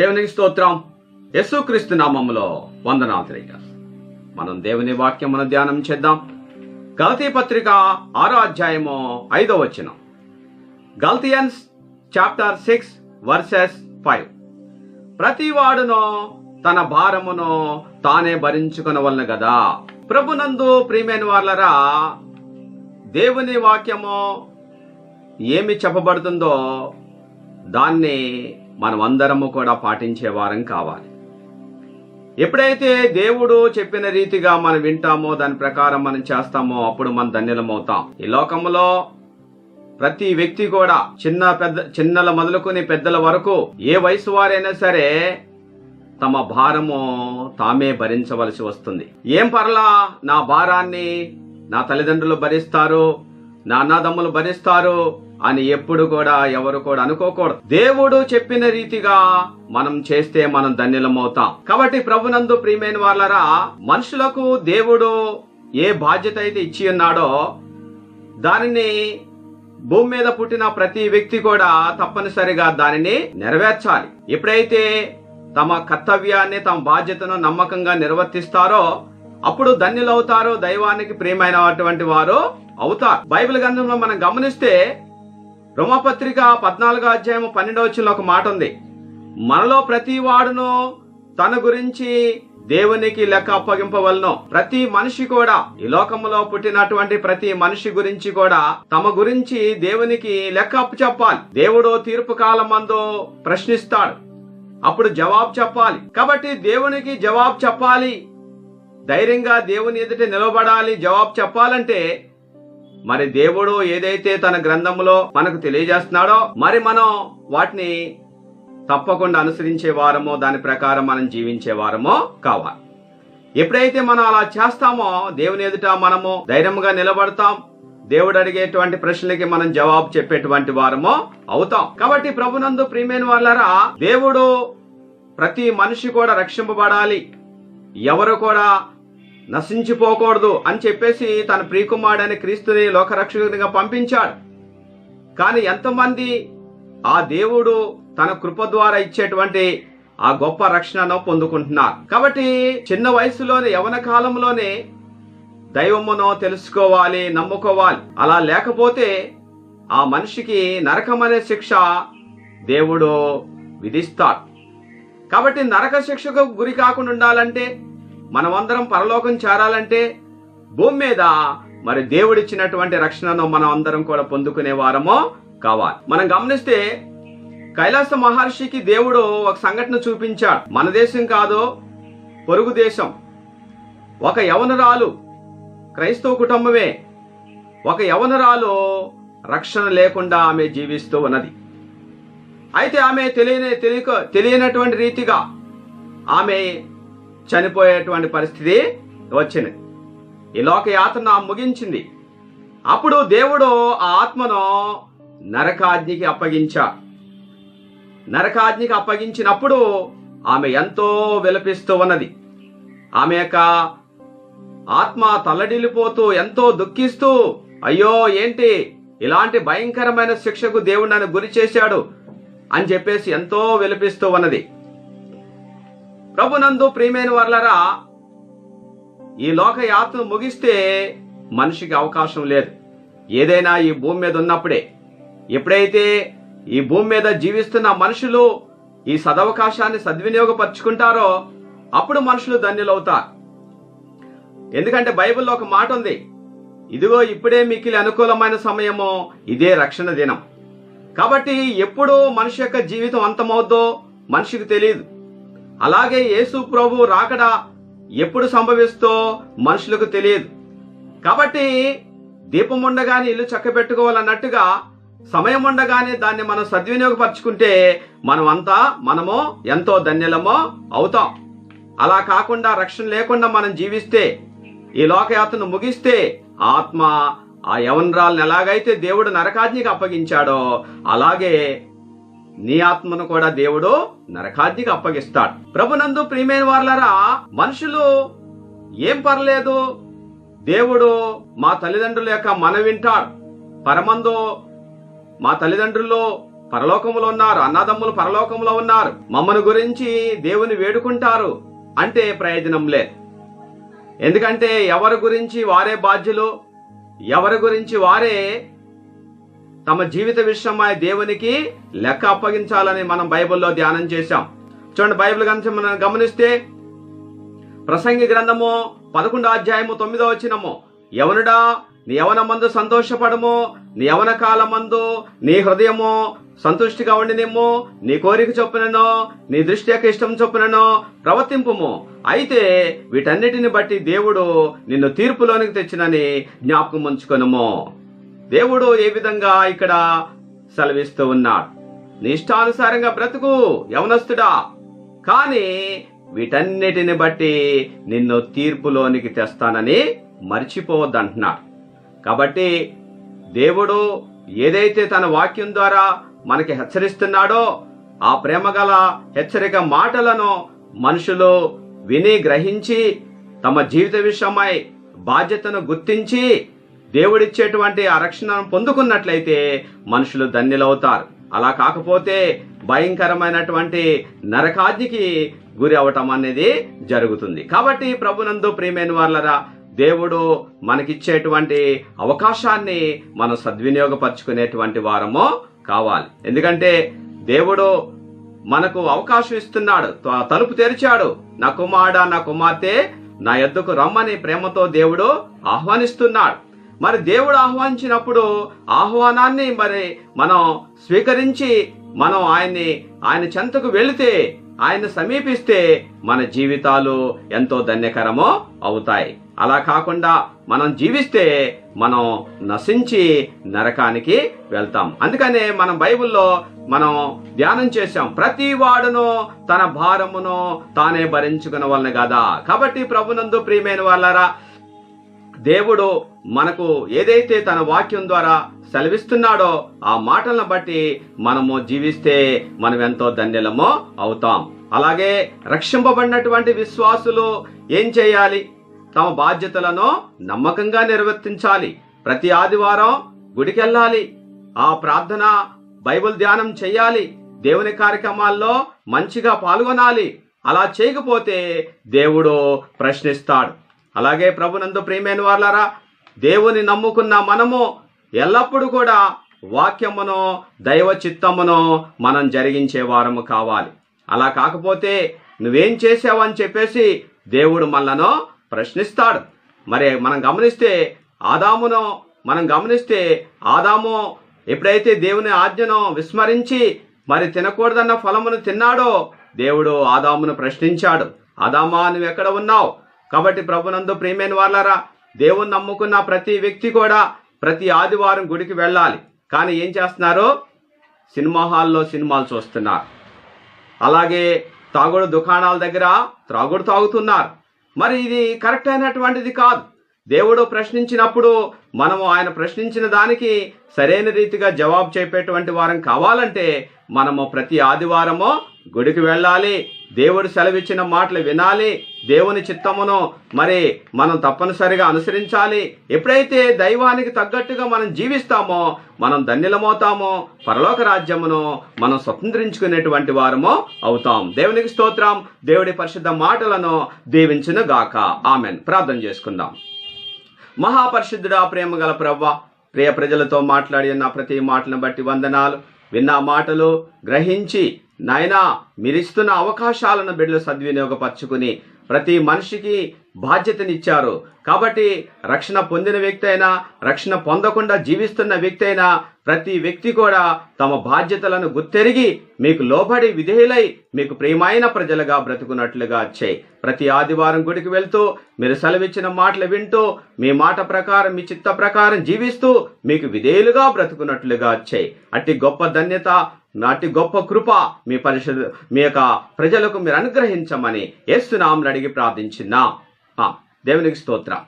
దేవునికి స్తోత్రం. యేసుక్రీస్తు నామములో వందనాలు తెలియజేస్తాం. మనం దేవుని వాక్యమును ధ్యానం చేద్దాం. గలతీ పత్రిక ఆరో అధ్యాయము ఐదో వచనం. Galatians chapter six verses five. ప్రతివాడును తన భారమును తానే భరించుకునవలను గదా. ప్రభునందు ప్రియమైన వాళ్ళరా దేవుని వాక్యము ఏమి చెప్పబడుతుందో దాన్ని మనం అందరము కూడా పాటించే వారం కావాలి. ఎప్పుడైతే దేవుడు చెప్పిన రీతిగా మనం వింటామో దాని ప్రకారం మనం చేస్తామో అప్పుడు మనం ధన్యులమవుతాం. ఈ లోకంలో ప్రతి వ్యక్తి కూడా చిన్న పెద్ద చిన్నల మొదలుకొని పెద్దల వరకు ఏ వయసు వారైనా సరే తమ భారము తామే భరించవలసి వస్తుంది. ఏం పర్లా నా భారాన్ని నా తల్లిదండ్రులు భరిస్తారు? నా అన్నదమ్ములు భరిస్తారు అని ఎప్పుడు కూడా ఎవరు కూడా అనుకోకూడదు. దేవుడు చెప్పిన రీతిగా మనం చేస్తే మనం ధన్యులమవుతాం. కాబట్టి ప్రభునందు ప్రియమైన వాళ్ళరా మనుషులకు దేవుడు ఏ బాధ్యత అయితే ఇచ్చి ఉన్నాడో దానిని భూమి మీద పుట్టిన ప్రతి వ్యక్తి కూడా తప్పనిసరిగా దానిని నెరవేర్చాలి. ఎప్పుడైతే తమ కర్తవ్యాన్ని తమ బాధ్యతను నమ్మకంగా నిర్వర్తిస్తారో అప్పుడు ధన్యులవుతారు దైవానికి ప్రియమైనటువంటి వారు అవుతారు. బైబిల్ గ్రంథంలో మనం గమనిస్తే రోమపత్రిక పద్నాలుగో అధ్యాయం పన్నెండవ వచ్చిన ఒక మాట ఉంది. మనలో ప్రతి వాడును తన గురించి దేవునికి లెక్క అప్పగింపవలను. ప్రతి మనిషి కూడా ఈ లోకంలో పుట్టినటువంటి ప్రతి మనిషి గురించి కూడా తమ గురించి దేవునికి లెక్క అప్పు చెప్పాలి. దేవుడు తీర్పు కాలం మందు ప్రశ్నిస్తాడు. అప్పుడు జవాబు చెప్పాలి. కాబట్టి దేవునికి జవాబు చెప్పాలి. ధైర్యంగా దేవుని ఎదుట నిలబడాలి జవాబు చెప్పాలంటే మరి దేవుడు ఏదైతే తన గ్రంథములో మనకు తెలియజేస్తున్నాడో మరి మనం వాటిని తప్పకుండా అనుసరించే వారమో దాని ప్రకారం మనం జీవించే వారమో కావాలి. ఎప్పుడైతే మనం అలా చేస్తామో దేవుని ఎదుట మనము ధైర్యంగా నిలబడతాం దేవుడు అడిగేటువంటి ప్రశ్నలకి మనం జవాబు చెప్పేటువంటి వారమో అవుతాం. కాబట్టి ప్రభునందు ప్రియమైన వాళ్ళరా దేవుడు ప్రతి మనిషి కూడా రక్షింపబడాలి. ఎవరు కూడా నశించిపోకూడదు అని చెప్పేసి తన ప్రియకుమారుడని క్రీస్తుని లోకరక్షకునిగా పంపించాడు. కానీ ఎంతమంది ఆ దేవుడు తన కృప ద్వారా ఇచ్చేటువంటి ఆ గొప్ప రక్షణను పొందుకుంటున్నారు. కాబట్టి చిన్న వయసులోనే యవన కాలంలోనే దైవమును తెలుసుకోవాలి నమ్ముకోవాలి. అలా లేకపోతే ఆ మనిషికి నరకం అనే శిక్ష దేవుడు విధిస్తాడు. కాబట్టి నరక శిక్షకు గురి కాకుండా ఉండాలంటే మనమందరం పరలోకం చేరాలంటే భూమి మీద మరి దేవుడిచ్చినటువంటి రక్షణను మనం అందరం కూడా పొందుకునే వారమో కావాలి. మనం గమనిస్తే కైలాస మహర్షికి దేవుడు ఒక సంఘటన చూపించాడు. మన దేశం కాదు పొరుగు దేశం. ఒక యవనరాలు క్రైస్తవ కుటుంబమే. ఒక యవనరాలు రక్షణ లేకుండా ఆమె జీవిస్తూ ఉన్నది. అయితే ఆమె తెలియని తెలియక తెలియనటువంటి రీతిగా ఆమె చనిపోయేటువంటి పరిస్థితి వచ్చింది. ఈ లోక యాత్ర ముగించింది. అప్పుడు దేవుడు ఆ ఆత్మను నరకాజ్ఞికి అప్పగించాడు నరకాజ్ఞికి అప్పగించినప్పుడు ఆమె ఎంతో విలపిస్తూ ఉన్నది. ఆమె యొక్క ఆత్మ తల్లడిల్లిపోతూ ఎంతో దుఃఖిస్తూ అయ్యో ఏంటి ఇలాంటి భయంకరమైన శిక్షకు దేవుడు నన్ను గురి చేశాడు అని చెప్పేసి ఎంతో విలపిస్తూ ఉన్నది. ప్రభునందు ప్రియమైన వర్లరా ఈ లోక యాత్ర ముగిస్తే మనిషికి అవకాశం లేదు. ఏదైనా ఈ భూమి మీద ఉన్నప్పుడే ఎప్పుడైతే ఈ భూమి మీద జీవిస్తున్న మనుషులు ఈ సదవకాశాన్ని సద్వినియోగపరుచుకుంటారో అప్పుడు మనుషులు ధన్యులవుతారు. ఎందుకంటే బైబిల్లో ఒక మాట ఉంది ఇదిగో ఇప్పుడే మిక్కిలి అనుకూలమైన సమయము ఇదే రక్షణ దినం. కాబట్టి ఎప్పుడు మనిషి యొక్క జీవితం అంతమవుద్దో మనిషికి తెలియదు. అలాగే యేసు ప్రభు రాకడ ఎప్పుడు సంభవిస్తో మనుషులకు తెలియదు. కాబట్టి దీపం ఉండగానే ఇల్లు చక్కబెట్టుకోవాలన్నట్టుగా సమయం ఉండగానే దాన్ని మనం సద్వినియోగపరుచుకుంటే మనం అంతా మనము ఎంతో ధన్యులమో అవుతాం. అలా కాకుండా రక్షణ లేకుండా మనం జీవిస్తే ఈ లోకయాత్రను ముగిస్తే ఆత్మ ఆ యవనరాలను ఎలాగైతే దేవుడు నరకాజ్ఞికి అప్పగించాడో అలాగే నీ ఆత్మను కూడా దేవుడు నరకాద్దికి అప్పగిస్తాడు. ప్రభునందు ప్రియమైన వాళ్ళరా మనుషులు ఏం పర్లేదు. దేవుడు మా తల్లిదండ్రుల యొక్క మన వింటాడు. పరమందు మా తల్లిదండ్రులు పరలోకములో ఉన్నారు అన్నదమ్ములు పరలోకములో ఉన్నారు. మమ్మను గురించి దేవుని వేడుకుంటారు అంటే ప్రయోజనం లేదు. ఎందుకంటే ఎవరి గురించి వారే బాధ్యులు? ఎవరి గురించి వారే తమ జీవిత విషయమై దేవునికి లెక్క అప్పగించాలని మనం బైబిల్లో ధ్యానం చేశాం. చూడండి బైబిల్ కనుక మనం గమనిస్తే ప్రసంగి గ్రంథము పదకొండో అధ్యాయము తొమ్మిదో వచ్చినము ఎవనుడా నీ యవన మందు సంతోషపడము నీ యవన కాలమందు నీ హృదయము సంతుష్టిగా ఉండినేమో నీ కోరిక చొప్పుననో నీ దృష్టి యొక్క ఇష్టం చొప్పుననో ప్రవర్తింపుము. అయితే వీటన్నిటిని బట్టి దేవుడు నిన్ను తీర్పులోనికి తెచ్చినని జ్ఞాపకం ఉంచుకొనుము. దేవుడు ఏ విధంగా ఇక్కడ సెలవిస్తూ ఉన్నాడు? నీ ఇష్టానుసారంగా బ్రతుకు యవనస్తుడా. కానీ వీటన్నిటిని బట్టి నిన్ను తీర్పులోనికి తెస్తానని మర్చిపోవద్దంటున్నాడు. కాబట్టి దేవుడు ఏదైతే తన వాక్యం ద్వారా మనకి హెచ్చరిస్తున్నాడో ఆ ప్రేమగల హెచ్చరిక మాటలను మనుషులు విని గ్రహించి తమ జీవిత విషయమై బాధ్యతను గుర్తించి దేవుడిచ్చేటువంటి ఆ రక్షణను పొందుకున్నట్లయితే మనుషులు ధన్యులవుతారు. అలా కాకపోతే భయంకరమైనటువంటి నరకాజ్ఞకి గురి అవటం అనేది జరుగుతుంది. కాబట్టి ప్రభునందు ప్రియమైన వాళ్ళరా దేవుడు మనకిచ్చేటువంటి అవకాశాన్ని మనం సద్వినియోగపరచుకునేటువంటి వారము కావాలి. ఎందుకంటే దేవుడు మనకు అవకాశం ఇస్తున్నాడు. త- తలుపు తెరిచాడు. నా కుమారుడా నా కుమార్తె నా ఎద్దుకు రమ్మని ప్రేమతో దేవుడు ఆహ్వానిస్తున్నాడు. మరి దేవుడు ఆహ్వానించినప్పుడు ఆహ్వానాన్ని మరి మనం స్వీకరించి మనం ఆయన్ని ఆయన చెంతకు వెళితే ఆయన సమీపిస్తే మన జీవితాలు ఎంతో ధన్యకరమో అవుతాయి. అలా కాకుండా మనం జీవిస్తే మనం నశించి నరకానికి వెళ్తాం. అందుకనే మనం బైబిల్లో మనం ధ్యానం చేశాం. ప్రతి వాడును తన భారమును తానే భరించుకున్న వలన కదా? కాబట్టి ప్రభునందు ప్రియమైన వాళ్ళరా దేవుడు మనకు ఏదైతే తన వాక్యం ద్వారా సెలవిస్తున్నాడో ఆ మాటలను బట్టి మనము జీవిస్తే మనం ఎంతో ధన్యులమో అవుతాం. అలాగే రక్షింపబడినటువంటి విశ్వాసులు ఏం చేయాలి? తమ బాధ్యతలను నమ్మకంగా నిర్వర్తించాలి. ప్రతి ఆదివారం గుడికెళ్ళాలి. ఆ ప్రార్థన బైబిల్ ధ్యానం చేయాలి. దేవుని కార్యక్రమాల్లో మంచిగా పాల్గొనాలి. అలా చేయకపోతే దేవుడు ప్రశ్నిస్తాడు. అలాగే ప్రభునందు ప్రియమైన వాళ్ళారా దేవుని నమ్ముకున్న మనము ఎల్లప్పుడూ కూడా వాక్యమును దైవ చిత్తమును మనం జరిగించే వారము కావాలి. అలా కాకపోతే నువ్వేం చేసావని చెప్పేసి దేవుడు మనలను ప్రశ్నిస్తాడు. మరి మనం గమనిస్తే ఆదామును మనం గమనిస్తే ఆదాము ఎప్పుడైతే దేవుని ఆజ్ఞను విస్మరించి మరి తినకూడదన్న ఫలమును తిన్నాడో దేవుడు ఆదామును ప్రశ్నించాడు. ఆదామా నువ్వు ఎక్కడ ఉన్నావు? కాబట్టి ప్రభునందు ప్రేమైన వాళ్ళరా దేవుని నమ్ముకున్న ప్రతి వ్యక్తి కూడా ప్రతి ఆదివారం గుడికి వెళ్ళాలి. కానీ ఏం చేస్తున్నారు? సినిమా హాల్లో సినిమాలు చూస్తున్నారు. అలాగే తాగుడు దుకాణాల దగ్గర త్రాగుడు తాగుతున్నారు. మరి ఇది కరెక్ట్ అయినటువంటిది కాదు. దేవుడు ప్రశ్నించినప్పుడు మనము ఆయన ప్రశ్నించిన దానికి సరైన రీతిగా జవాబు చెప్పేటువంటి వారం కావాలంటే మనము ప్రతి ఆదివారము గుడికి వెళ్ళాలి. దేవుడు సెలవిచ్చిన మాటలు వినాలి. దేవుని చిత్తమును మరి మనం తప్పనిసరిగా అనుసరించాలి. ఎప్పుడైతే దైవానికి తగ్గట్టుగా మనం జీవిస్తామో మనం ధన్యులమవుతామో పరలోక రాజ్యమును మనం స్వతంత్రించుకునేటువంటి వారము అవుతాం. దేవునికి స్తోత్రం. దేవుడి పరిశుద్ధ మాటలను దీవించును గాక. ఆమెన్. ప్రార్థన చేసుకుందాం. మహాపరిశుద్ధుడా ప్రేమ గల ప్రవ్వ ప్రియ ప్రజలతో మాట్లాడి నా ప్రతి మాటను బట్టి వందనాలు. విన్న మాటలు గ్రహించి నాయనా మీరిస్తున్న అవకాశాలను బిడ్డలు సద్వినియోగపరచుకుని ప్రతి మనిషికి బాధ్యతనిచ్చారు. కాబట్టి రక్షణ పొందిన వ్యక్తి అయినా రక్షణ పొందకుండా జీవిస్తున్న వ్యక్తి అయినా ప్రతి వ్యక్తి కూడా తమ బాధ్యతలను గుర్తెరిగి మీకు లోబడి విధేయులై మీకు ప్రియమైన ప్రజలుగా బ్రతుకున్నట్లుగా వచ్చాయి ప్రతి ఆదివారం గుడికి వెళ్తూ మీరు సెలవిచ్చిన మాటలు వింటూ మీ మాట ప్రకారం మీ చిత్త ప్రకారం జీవిస్తూ మీకు విధేయులుగా బ్రతుకున్నట్లుగా వచ్చాయి అట్టి గొప్ప ధన్యత నాటి గొప్ప కృప మీ పరిషత్ మీ యొక్క ప్రజలకు మీరు అనుగ్రహించమని ఏస్తున్నాం అడిగి ప్రార్థించినా దేవునికి స్తోత్రం.